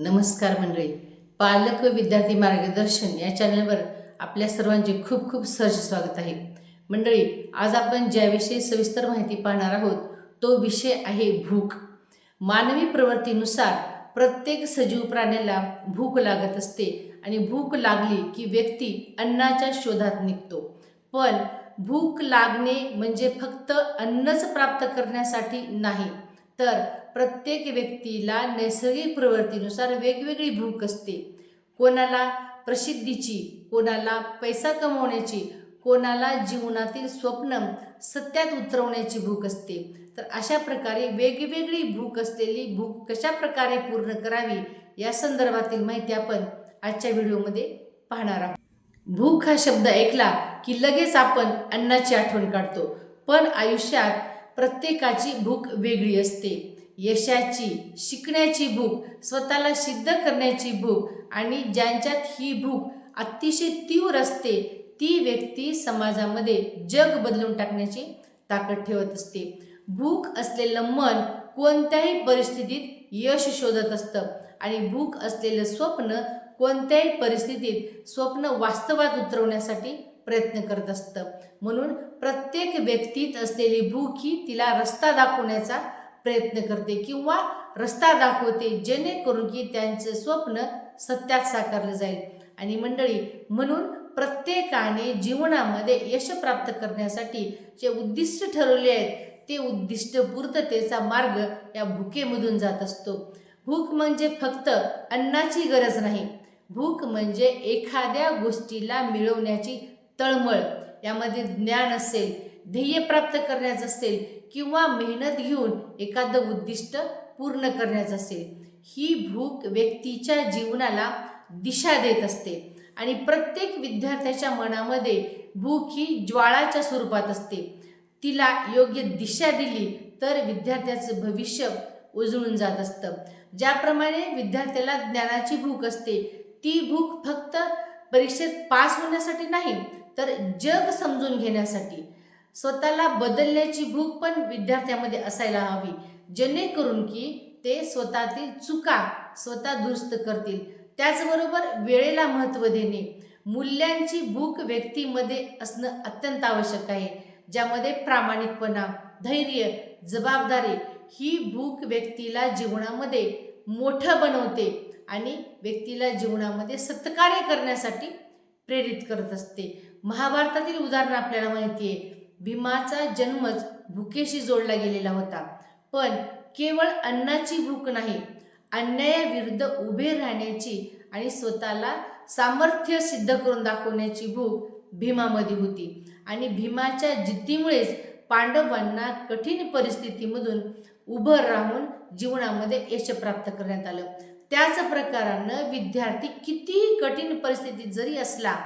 नमस्कार मंडळी. पालक व विद्यार्थी मार्गदर्शन या चॅनलवर आपल्या सर्वांचे खूप खूप सहर्ष स्वागत आहे. मंडळी आज आपण ज्याविषयी सविस्तर माहिती पाहणार आहोत तो विषय आहे भूक. मानवी प्रवृत्तीनुसार प्रत्येक सजीव प्राण्याला भूक लागत असते आणि भूक लागली की व्यक्ती अन्नाच्या शोधात निघतो. पण भूक लागणे म्हणजे फक्त अन्नच प्राप्त करण्यासाठी नाही तर प्रत्येक व्यक्तीला नैसर्गिक प्रवृत्तीनुसार वेगवेगळी भूक असते. कोणाला प्रसिद्धीची कोणाला पैसा कमवण्याची कोणाला जीवनातील स्वप्न सत्यात उतरवण्याची भूक असते. तर अशा प्रकारे वेगवेगळी भूक असलेली भूक कशा प्रकारे पूर्ण करावी या संदर्भातील माहिती आपण आजच्या व्हिडिओमध्ये पाहणार आहोत. भूक हा शब्द ऐकला की लगेच आपण अन्नाची आठवण काढतो. पण आयुष्यात प्रत्येकाची भूक वेगळी असते. यशाची शिकण्याची भूक स्वतःला सिद्ध करण्याची भूक आणि ज्यांच्यात ही भूक अतिशय तीव्र असते ती व्यक्ती समाजामध्ये जग बदलून टाकण्याची ताकद ठेवत असते. भूक असलेलं मन कोणत्याही परिस्थितीत यश शोधत असतं आणि भूक असलेलं स्वप्न कोणत्याही परिस्थितीत स्वप्न वास्तवात उतरवण्यासाठी प्रयत्न करत असतं. म्हणून प्रत्येक व्यक्तीत असलेली भूक ही तिला रस्ता दाखवण्याचा प्रयत्न करते किंवा रस्ता दाखवते जेणेकरून की त्यांचं स्वप्न सत्यात साकारलं जाईल. आणि मंडळी म्हणून प्रत्येकाने जीवनामध्ये यश प्राप्त करण्यासाठी जे उद्दिष्ट ठरवले आहेत ते उद्दिष्ट पूर्ततेचा मार्ग या भूकेमधून जात असतो. भूक म्हणजे फक्त अन्नाची गरज नाही. भूक म्हणजे एखाद्या गोष्टीला मिळवण्याची तळमळ यामध्ये ज्ञान असेल ध्येय प्राप्त करण्याचं असेल किंवा मेहनत घेऊन एखादं उद्दिष्ट पूर्ण करण्याचं असेल ही भूक व्यक्तीच्या जीवनाला दिशा देत असते आणि प्रत्येक विद्यार्थ्याच्या मनामध्ये भूक ही ज्वाळाच्या स्वरूपात असते. तिला योग्य दिशा दिली तर विद्यार्थ्याचं भविष्य उजळून जात असतं. ज्याप्रमाणे विद्यार्थ्याला ज्ञानाची भूक असते ती भूक फक्त परीक्षेत पास होण्यासाठी नाही तर जग समजून घेण्यासाठी स्वतःला बदलण्याची भूक पण विद्यार्थ्यामध्ये असायला हवी जेणेकरून की ते स्वतःतील चुका स्वतः दुरुस्त करतील. त्याचबरोबर वेळेला महत्त्व देणे मूल्यांची भूक व्यक्तीमध्ये असणं अत्यंत आवश्यक आहे ज्यामध्ये प्रामाणिकपणा धैर्य जबाबदारी ही भूक व्यक्तीला जीवनामध्ये मोठं बनवते आणि व्यक्तीला जीवनामध्ये सत्कार्य करण्यासाठी प्रेरित करत असते. महाभारतातील उदाहरण आपल्याला माहिती आहे भीमाचा जन्मच भुकेशी जोडला गेलेला होता. पण केवळ अन्नाची भूक नाही अन्यायाविरुद्ध उभे राहण्याची आणि स्वतःला सामर्थ्य सिद्ध करून दाखवण्याची भूक भीमामध्ये होती. आणि भीमाच्या जिद्दीमुळेच पांडवांना कठीण परिस्थितीमधून उभं राहून जीवनामध्ये यश प्राप्त करण्यात आलं. त्याच प्रकारानं विद्यार्थी कितीही कठीण परिस्थितीत जरी असला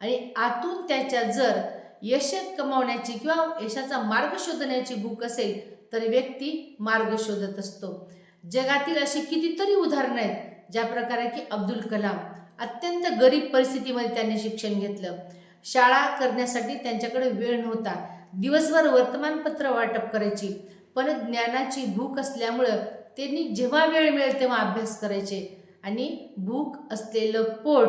आणि आतून त्याच्या जर यश कमावण्याची किंवा यशाचा मार्ग शोधण्याची भूक असेल तर व्यक्ती मार्ग शोधत असतो. जगातील अशी कितीतरी उदाहरणं आहेत ज्या प्रकारे की अब्दुल कलाम अत्यंत गरीब परिस्थितीमध्ये त्यांनी शिक्षण घेतलं. शाळा करण्यासाठी त्यांच्याकडे वेळ नव्हता. दिवसभर वर्तमानपत्र वाटप करायची. पण ज्ञानाची भूक असल्यामुळं त्यांनी जेव्हा वेळ मिळेल तेव्हा अभ्यास करायचे. आणि भूक असलेलं पोट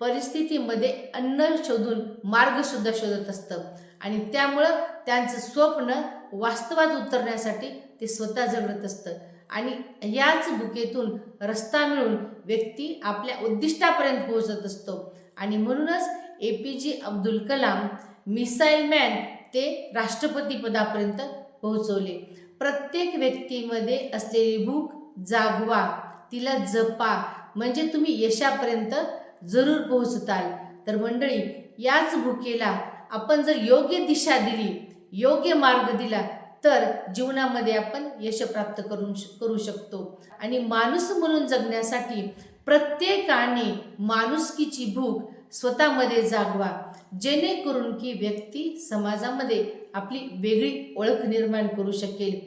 परिस्थितीमध्ये अन्न शोधून मार्गसुद्धा शोधत असतं. आणि त्यामुळं त्यांचं स्वप्न वास्तवात उतरण्यासाठी ते स्वतः जगत असतं. आणि याच भुकेतून रस्ता मिळून व्यक्ती आपल्या उद्दिष्टापर्यंत पोहोचत असतो. आणि म्हणूनच ए पी जे अब्दुल कलाम मिसाईल मॅन ते राष्ट्रपती पदापर्यंत पोहोचवले. प्रत्येक व्यक्तीमध्ये असलेली भूक जागवा तिला जपा. म्हणजे तुम्ही यशापर्यंत जरूर पोहोचताल. तर मंडळी याच भूकेला आपण जर योग्य दिशा दिली योग्य मार्ग दिला तर जीवनामध्ये आपण यश प्राप्त करू करू शकतो. आणि माणूस म्हणून जगण्यासाठी प्रत्येकाने माणुसकीची भूक स्वतःमध्ये जागवा. जेणेकरून की व्यक्ती समाजामध्ये आपली वेगळी ओळख निर्माण करू शकेल.